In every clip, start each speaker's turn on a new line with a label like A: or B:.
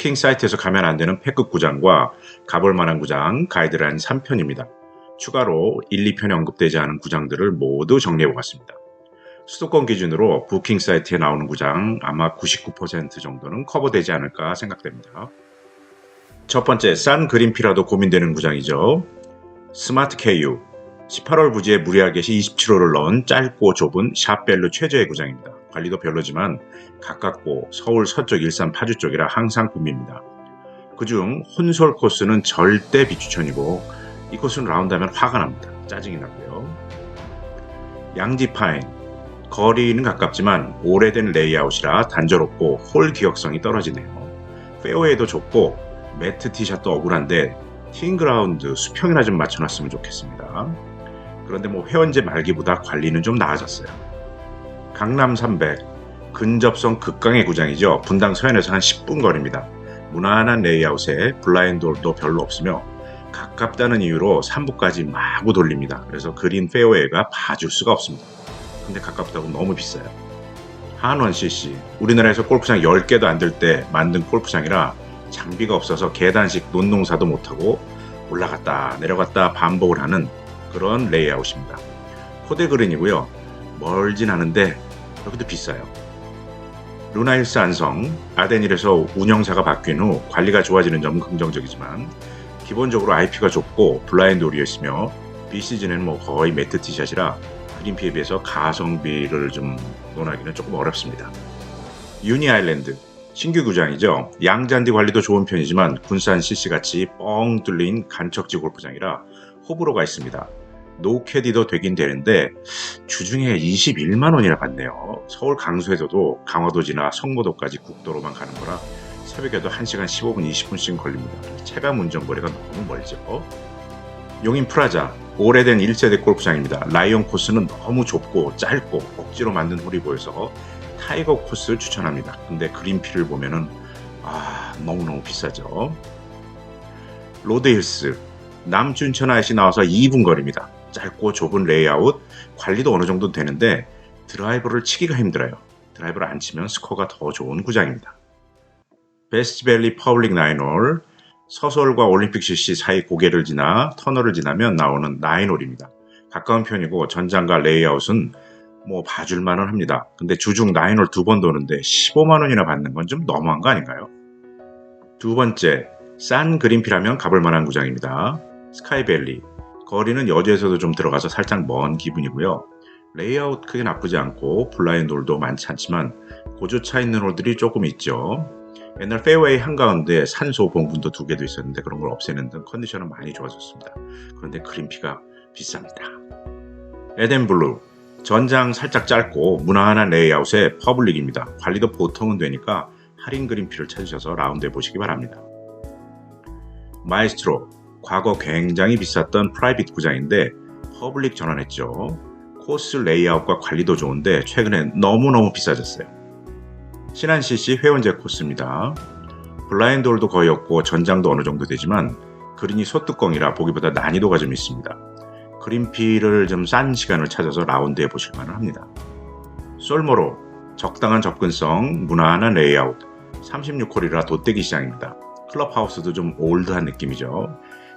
A: 부킹 사이트에서 가면 안 되는 패급 구장과 가볼 만한 구장 가이드라인 3편입니다. 추가로 1, 2편에 언급되지 않은 구장들을 모두 정리해 보았습니다. 수도권 기준으로 부킹 사이트에 나오는 구장 아마 99% 정도는 커버되지 않을까 생각됩니다. 첫 번째, 싼 그린피라도 고민되는 구장이죠. 스마트 KU. 18월 부지에 무리하게 27호를 넣은 짧고 좁은 샵별로 최저의 구장입니다. 관리도 별로지만 가깝고 서울 서쪽 일산 파주 쪽이라 항상 붐빕니다. 그중 혼솔 코스는 절대 비추천이고 이 코스는 라운드하면 화가 납니다. 짜증이 나고요. 양지파인 거리는 가깝지만 오래된 레이아웃이라 단조롭고 홀 기억성이 떨어지네요. 페어웨이도 좁고 매트 티샷도 억울한데 티잉그라운드 수평이나 좀 맞춰놨으면 좋겠습니다. 그런데 뭐 회원제 말기보다 관리는 좀 나아졌어요. 강남 300 근접성 극강의 구장이죠. 분당 서현에서 한 10분 거리입니다. 무난한 레이아웃에 블라인드홀도 별로 없으며 가깝다는 이유로 3부까지 마구 돌립니다. 그래서 그린 페어웨이가 봐줄 수가 없습니다. 근데 가깝다고 너무 비싸요. 한원 CC 우리나라에서 골프장 10개도 안 될 때 만든 골프장이라 장비가 없어서 계단식 논농사도 못하고 올라갔다 내려갔다 반복을 하는 그런 레이아웃입니다. 코데 그린이고요. 멀진 않은데 여기도 비싸요. 루나일스 안성 아덴일에서 운영사가 바뀐 후 관리가 좋아지는 점은 긍정적이지만 기본적으로 IP가 좁고 블라인드 홀이었으며 비시즌에는 뭐 거의 매트 티샷이라 그린피에 비해서 가성비를 좀 논하기는 조금 어렵습니다. 유니 아일랜드 신규 구장이죠. 양잔디 관리도 좋은 편이지만 군산 CC같이 뻥 뚫린 간척지 골프장이라 호불호가 있습니다. 노캐디도 되긴 되는데 주중에 21만 원이나 받네요. 서울 강수에서도 강화도 지나 성모도까지 국도로만 가는 거라 새벽에도 1시간 15분 20분씩 걸립니다. 체감 운전거리가 너무 멀죠. 용인 프라자 오래된 1세대 골프장입니다. 라이온 코스는 너무 좁고 짧고 억지로 만든 홀이 보여서 타이거 코스를 추천합니다. 근데 그린피를 보면은 아 너무너무 비싸죠. 로드힐스 남춘천 아이시 나와서 2분 거리입니다. 짧고 좁은 레이아웃 관리도 어느 정도 되는데 드라이버를 치기가 힘들어요. 드라이버를 안 치면 스코어가 더 좋은 구장입니다. 베스트밸리 퍼블릭 나인홀 서솔과 올림픽 CC 사이 고개를 지나 터널을 지나면 나오는 나인홀입니다. 가까운 편이고 전장과 레이아웃은 뭐 봐줄만은 합니다. 근데 주중 나인홀 두 번 도는데 15만 원이나 받는 건 좀 너무한 거 아닌가요? 두 번째, 싼 그린피라면 가볼 만한 구장입니다. 스카이밸리. 거리는 여주에서도 좀 들어가서 살짝 먼 기분이고요. 레이아웃 크게 나쁘지 않고 블라인드 홀도 많지 않지만 고조차 있는 홀들이 조금 있죠. 옛날 페어웨이 한가운데 산소 봉분도 두 개도 있었는데 그런 걸 없애는 등 컨디션은 많이 좋아졌습니다. 그런데 그린피가 비쌉니다. 에덴블루 전장 살짝 짧고 무난한 레이아웃의 퍼블릭입니다. 관리도 보통은 되니까 할인 그린피를 찾으셔서 라운드해 보시기 바랍니다. 마이스트로 과거 굉장히 비쌌던 프라이빗 구장인데 퍼블릭 전환했죠. 코스 레이아웃과 관리도 좋은데 최근에 너무너무 비싸졌어요. 신한 CC 회원제 코스입니다. 블라인드 홀도 거의 없고 전장도 어느 정도 되지만 그린이 소뚜껑이라 보기보다 난이도가 좀 있습니다. 그린피를 좀 싼 시간을 찾아서 라운드 해 보실 만은 합니다. 솔모로 적당한 접근성, 무난한 레이아웃, 36홀이라 돗대기 시장입니다. 클럽하우스도 좀 올드한 느낌이죠.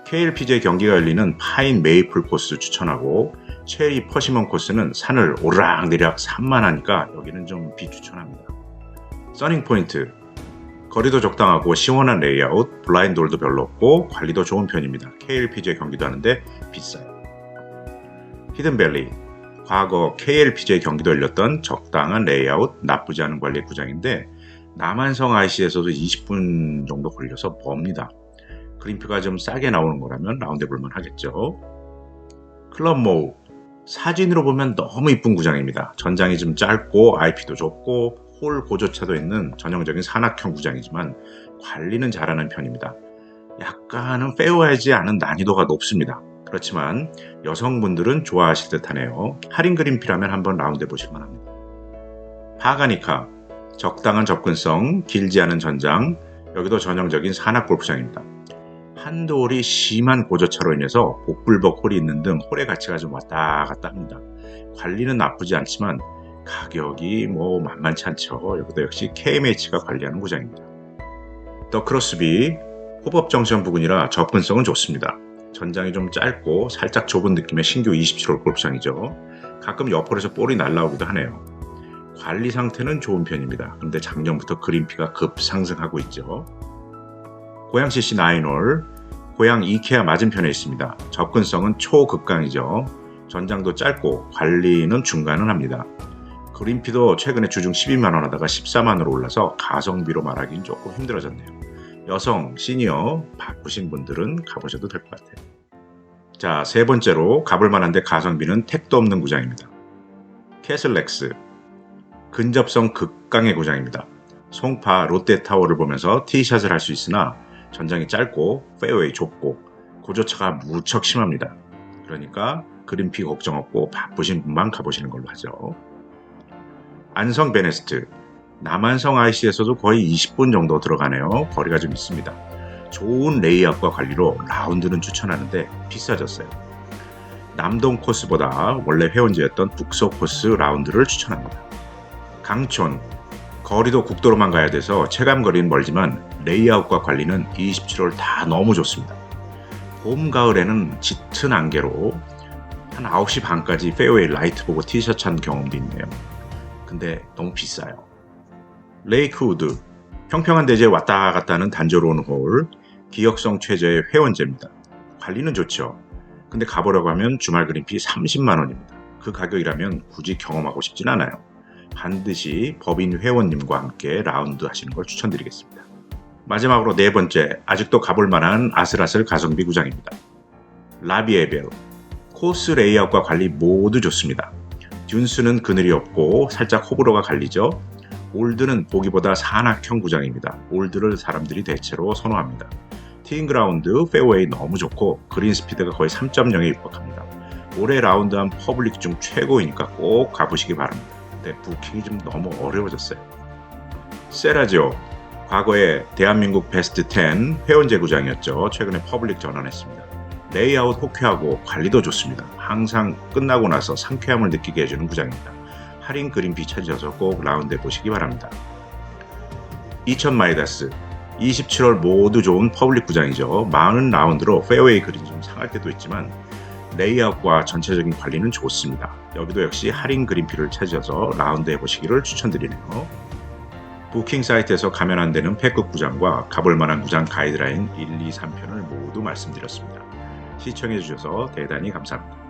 A: KLPJ 경기가 열리는 파인 메이플 코스 추천하고 체리 퍼시먼 코스는 산을 오르락내리락 산만하니까 여기는 좀 비추천합니다. 써닝 포인트 거리도 적당하고 시원한 레이아웃, 블라인드 홀도 별로 없고 관리도 좋은 편입니다. KLPJ 경기도 하는데 비싸요. 히든밸리 과거 KLPJ 경기도 열렸던 적당한 레이아웃, 나쁘지 않은 관리 구장인데 남한성 IC에서도 20분 정도 걸려서 멉니다. 그린피가 좀 싸게 나오는 거라면 라운드 볼만 하겠죠. 클럽 모우 사진으로 보면 너무 이쁜 구장입니다. 전장이 좀 짧고 IP도 좁고 홀 고조차도 있는 전형적인 산악형 구장이지만 관리는 잘하는 편입니다. 약간은 페어하지 않은 난이도가 높습니다. 그렇지만 여성분들은 좋아하실 듯 하네요. 할인 그린피라면 한번 라운드 해보실 만 합니다. 파가니카 적당한 접근성, 길지 않은 전장, 여기도 전형적인 산악 골프장입니다. 한도 홀이 심한 고저차로 인해서 복불복 홀이 있는 등 홀의 가치가 좀 왔다 갔다 합니다. 관리는 나쁘지 않지만 가격이 뭐 만만치 않죠. 여기도 역시 KMH가 관리하는 구장입니다. 더 크로스비 호법 정션 부근이라 접근성은 좋습니다. 전장이 좀 짧고 살짝 좁은 느낌의 신규 27홀 골프장이죠. 가끔 옆홀에서 볼이 날라오기도 하네요. 관리 상태는 좋은 편입니다. 그런데 작년부터 그린피가 급 상승하고 있죠. 고양 CC 9홀, 고양 이케아 맞은편에 있습니다. 접근성은 초극강이죠. 전장도 짧고 관리는 중간은 합니다. 그린피도 최근에 주중 12만원 하다가 14만원으로 올라서 가성비로 말하기는 조금 힘들어졌네요. 여성, 시니어, 바쁘신 분들은 가보셔도 될 것 같아요. 자, 세 번째로 가볼 만한데 가성비는 택도 없는 구장입니다. 캐슬렉스. 근접성 극강의 구장입니다. 송파 롯데타워를 보면서 티샷을 할 수 있으나 전장이 짧고 페어웨이 좁고 고저차가 무척 심합니다. 그러니까 그린피 걱정 없고 바쁘신 분만 가보시는 걸로 하죠. 안성 베네스트. 남한성 IC에서도 거의 20분 정도 들어가네요. 거리가 좀 있습니다. 좋은 레이아웃과 관리로 라운드는 추천하는데 비싸졌어요. 남동 코스보다 원래 회원제였던 북서 코스 라운드를 추천합니다. 강촌. 거리도 국도로만 가야 돼서 체감 거리는 멀지만 레이아웃과 관리는 27홀 다 너무 좋습니다. 봄, 가을에는 짙은 안개로 한 9시 반까지 페어웨이 라이트 보고 티셔츠 한 경험도 있네요. 근데 너무 비싸요. 레이크우드. 평평한 대지에 왔다 갔다 하는 단조로운 홀, 기억성 최저의 회원제입니다. 관리는 좋죠. 근데 가보려고 하면 주말 그린피 30만원입니다. 그 가격이라면 굳이 경험하고 싶진 않아요. 반드시 법인 회원님과 함께 라운드 하시는 걸 추천드리겠습니다. 마지막으로 네 번째, 아직도 가볼 만한 아슬아슬 가성비 구장입니다. 라비에벨. 코스 레이아웃과 관리 모두 좋습니다. 듀스는 그늘이 없고 살짝 호불호가 갈리죠. 올드는 보기보다 산악형 구장입니다. 올드를 사람들이 대체로 선호합니다. 티잉 그라운드, 페어웨이 너무 좋고 그린 스피드가 거의 3.0에 육박합니다. 올해 라운드한 퍼블릭 중 최고이니까 꼭 가보시기 바랍니다. 근데 부킹이 좀 너무 어려워졌어요. 세라지오 과거에 대한민국 베스트 10 회원제 구장이었죠. 최근에 퍼블릭 전환했습니다. 레이아웃 호쾌하고 관리도 좋습니다. 항상 끝나고 나서 상쾌함을 느끼게 해주는 구장입니다. 할인 그린비 찾으셔서 꼭 라운드 해 보시기 바랍니다. 2000 마이다스 27월 모두 좋은 퍼블릭 구장이죠. 많은 라운드로 페어웨이 그린 좀 상할 때도 있지만 레이아웃과 전체적인 관리는 좋습니다. 여기도 역시 할인 그린피를 찾으셔서 라운드 해보시기를 추천드리네요. 부킹 사이트에서 가면 안 되는 패급 구장과 가볼 만한 구장 가이드라인 1, 2, 3편을 모두 말씀드렸습니다. 시청해 주셔서 대단히 감사합니다.